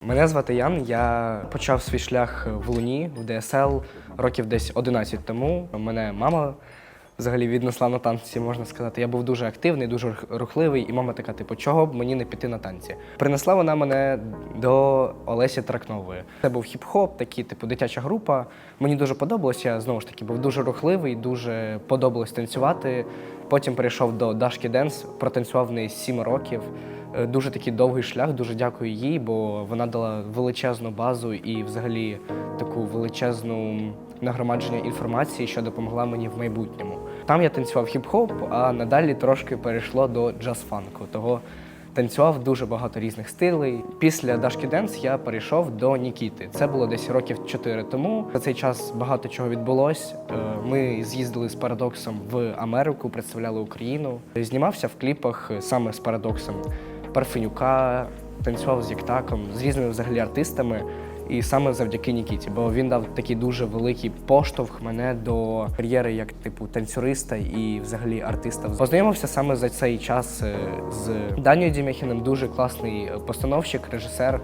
Мене звати Ян. Я почав свій шлях в Луні в ДСЛ років десь 11 тому. Мене мама взагалі віднесла на танці, можна сказати. Я був дуже активний, дуже рухливий, і мама така, типу, чого б мені не піти на танці? Принесла вона мене до Олесі Тракнової. Це був хіп-хоп, такий, типу, дитяча група. Мені дуже подобалося. Я знову ж таки був дуже рухливий, дуже подобалось танцювати. Потім перейшов до Дашки Денс, протанцював в неї 7 років. Е, Дуже такий довгий шлях, дуже дякую їй, бо вона дала величезну базу і взагалі таку величезну нагромадження інформації, що допомогла мені в майбутньому. Там я танцював хіп-хоп, а надалі трошки перейшло до джаз-фанку. Того танцював дуже багато різних стилей. Після Дашки Денс я перейшов до Нікіти. Це було десь років 4 тому. За цей час багато чого відбулось. Е, Ми з'їздили з парадоксом в Америку, представляли Україну. Знімався в кліпах саме з парадоксом Парфенюка, танцював з Єктаком, з різними взагалі артистами. І саме завдяки Нікіті, бо він дав такий дуже великий поштовх мене до кар'єри як типу танцюриста і взагалі артиста. Познайомився саме за цей час е, з Данією Дімяхіним, дуже класний постановщик, режисер,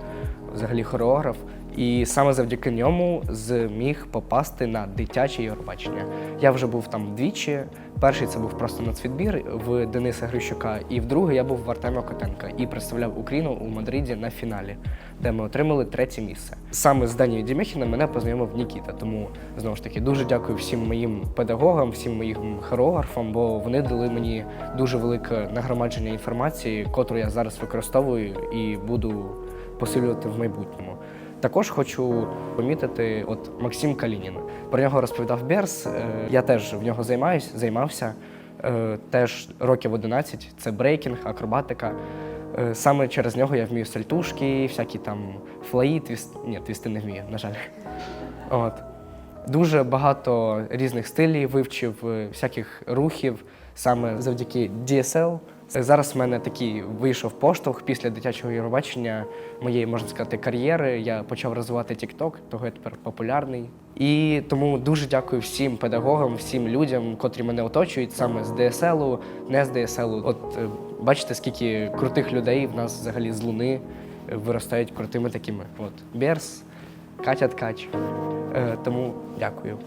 взагалі хореограф. І саме завдяки ньому зміг попасти на дитяче Євробачення. Я вже був там двічі. Перший це був просто нацвідбір в Дениса Грищука, і вдруге я був в Артема Котенка і представляв Україну у Мадриді на фіналі, де ми отримали третє місце. Саме з Данією Дімехіном мене познайомив Нікіта. Тому знову ж таки дуже дякую всім моїм педагогам, всім моїм хореографам, бо вони дали мені дуже велике нагромадження інформації, котру я зараз використовую і буду посилювати в майбутньому. Також хочу помітити, от Максим Калінін. Про нього розповідав Берс. Е, Я теж в нього займаюсь, займався е, теж років 11. Це брейкінг, акробатика. Е, Саме через нього я вмію сальтушки, всякі там флаї, твіст... Ні, твісти не вмію, на жаль. От. Дуже багато різних стилів вивчив, всяких рухів саме завдяки DSL. Зараз в мене такий вийшов поштовх після дитячого Євробачення моєї, можна сказати, кар'єри. Я почав розвивати TikTok, того я тепер популярний. І тому дуже дякую всім педагогам, всім людям, котрі мене оточують саме з DSL, не з DSL. От е, бачите, скільки крутих людей в нас взагалі з луни е, виростають крутими такими. От Берс, Катя Ткач. Е, Тому дякую.